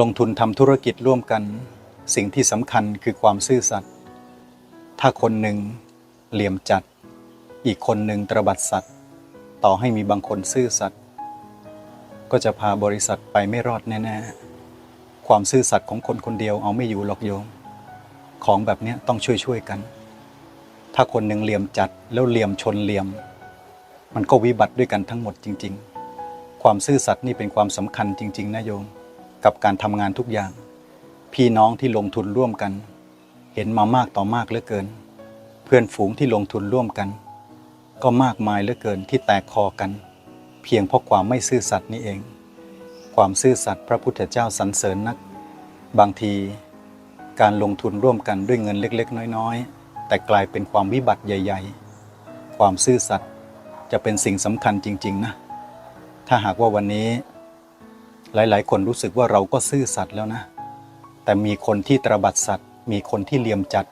ลงทุนทำธุรกิจร่วมกัน สิ่งที่สำคัญคือความซื่อสัตย์ถ้าคนหนึ่งเหลี่ยมจัด อีกคนหนึ่งตระบัดสัตย์ต่อให้มีบางคนซื่อสัตย์ก็จะพาบริษัทไปไม่รอดแน่ๆ ความซื่อสัตย์ของคนคนเดียวเอาไม่อยู่หรอกโยม ของแบบนี้ต้องช่วยๆกัน ถ้าคนหนึ่งเหลี่ยมจัดแล้วเหลี่ยมชนเหลี่ยม มันก็วิบัติด้วยกันทั้งหมดจริง ๆ ความซื่อสัตย์นี่เป็นความสำคัญจริง ๆนะโยม กับการทำงานทุกอย่าง พี่น้องที่ลงทุนร่วมกัน เห็นมามากต่อมากเหลือเกิน เพื่อนฝูงที่ลงทุนร่วมกัน ก็มากมายเหลือเกินที่แตกคอกัน เพียงเพราะความไม่ซื่อสัตย์นี่เอง ความซื่อสัตย์พระพุทธเจ้าสรรเสริญนัก บางทีการลงทุนร่วมกันด้วยเงินเล็กๆ น้อยๆ แต่กลายเป็นความวิบัติใหญ่ ๆ ความซื่อสัตย์จะเป็นสิ่งสำคัญจริง ๆ นะ ถ้าหากว่าวันนี้ หลาย ๆ คนรู้สึกว่าเราก็ซื่อสัตย์แล้วนะ แต่มีคนที่ตระบัดสัตย์มีคนที่เลี่ยมจัด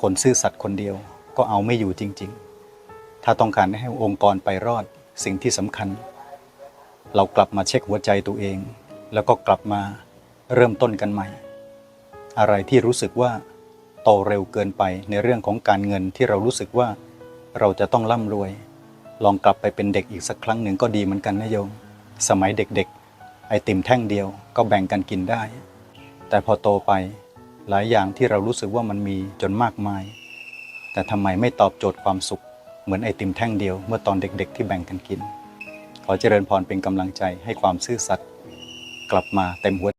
คนซื่อสัตย์คนเดียวก็เอาไม่อยู่จริง ๆ ถ้าต้องการให้องค์กรไปรอดสิ่งที่สำคัญ เรากลับมาเช็คหัวใจตัวเอง แล้วก็กลับมาเริ่มต้นกันใหม่ อะไรที่รู้สึกว่าโตเร็วเกินไปในเรื่องของการเงินที่เรารู้สึกว่าเราจะต้องร่ำรวย ลองกลับไปเป็นเด็กอีกสักครั้งหนึ่งก็ดีเหมือนกันนะโยม สมัยเด็กๆ ไอติมแท่งเดียวก็แบ่งกันกินได้ แต่พอโตไปหลายอย่างที่เรารู้สึกว่ามันมีจนมากมาย แต่ทำไมไม่ตอบโจทย์ความสุข เหมือนไอติมแท่งเดียวเมื่อตอนเด็กๆ ที่แบ่งกันกิน ขอเจริญพรเป็นกำลังใจให้ความซื่อสัตย์กลับมาเต็มหัว